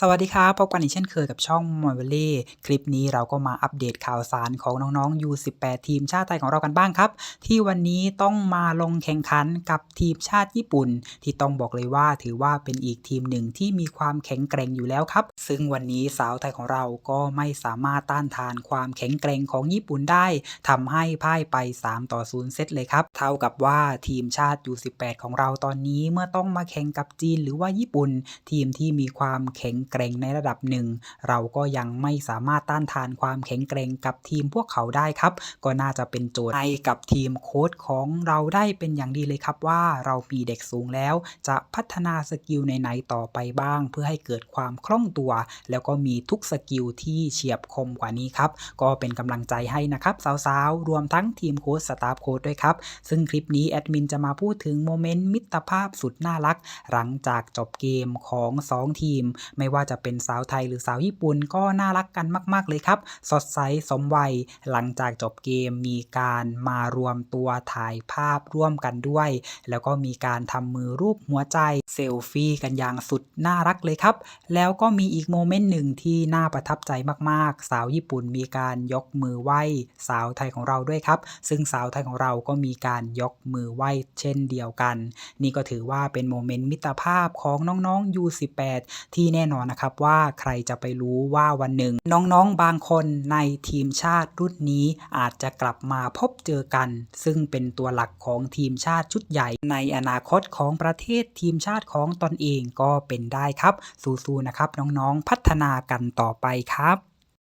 สวัสดีครับพบกันอีกเช่นเคยกับช่องมอยเวเล่คลิปนี้เราก็มาอัปเดตข่าวสารของน้องๆ U18 ทีมชาติไทยของเรากันบ้างครับ ที่วันนี้ต้องมาลงแข่งขันกับทีมชาติญี่ปุ่น ที่ต้องบอกเลยว่าถือว่าเป็นอีกทีมหนึ่งที่มีความแข็งแกร่งอยู่แล้วครับ ซึ่งวันนี้สาวไทยของเราก็ไม่สามารถต้านทานความแข็งแกร่งของญี่ปุ่นได้ทำให้พ่ายไป 3 ต่อ 0 เซตเลยครับเท่ากับว่าทีมชาติ U18 ของเราตอนนี้เมื่อต้องมาแข่งกับจีนหรือว่าญี่ปุ่น ทีมที่มีความแข็งแกร่งในระดับหนึ่ง เราก็ยังไม่สามารถต้านทานความแข็งแกร่งกับทีมพวกเขาได้ครับ ก็น่าจะเป็นโจทย์ให้กับทีมโค้ชของเราได้เป็นอย่างดีเลยครับว่าเรามีเด็กสูงแล้ว จะพัฒนาสกิลไหนๆต่อไปบ้าง เพื่อให้เกิดความคล่องตัว แล้วก็มีทุกสกิลที่เฉียบคมกว่านี้ครับ ก็เป็นกำลังใจให้นะครับสาวๆ รวมทั้งทีมโค้ชสตาฟโค้ชด้วยครับ ซึ่งคลิปนี้แอดมินจะมาพูดถึงโมเมนต์มิตรภาพสุดน่ารัก หลังจากจบเกมของ 2 ทีม ไม่ว่าจะเป็นสาวไทยหรือสาวญี่ปุ่นก็น่ารักกันมาก ๆ เลยครับ สดใสสมวัยหลังจากจบเกมมีการมารวมตัวถ่ายภาพร่วมกันด้วย แล้วก็มีการทำมือรูปหัวใจเซลฟี่กันอย่างสุดน่ารักเลยครับ แล้วก็มีอีกโมเมนต์หนึ่งที่น่าประทับใจมาก ๆ สาวญี่ปุ่นมีการยกมือไหว้ สาวไทยของเราด้วยครับ ซึ่งสาวไทยของเราก็มีการยกมือไหว้เช่นเดียวกัน นี่ก็ถือว่าเป็นโมเมนต์มิตรภาพของน้องๆ U18 ที่แน่นอนนะครับว่าใครจะไปรู้ว่าวันหนึ่ง น้องๆบางคนในทีมชาติรุ่นนี้อาจจะกลับมาพบเจอกัน ซึ่งเป็นตัวหลักของทีมชาติชุดใหญ่ ในอนาคตของประเทศทีมชาติของตนเองก็เป็นได้ครับสู้ๆนะครับ น้องๆพัฒนากันต่อไปครับ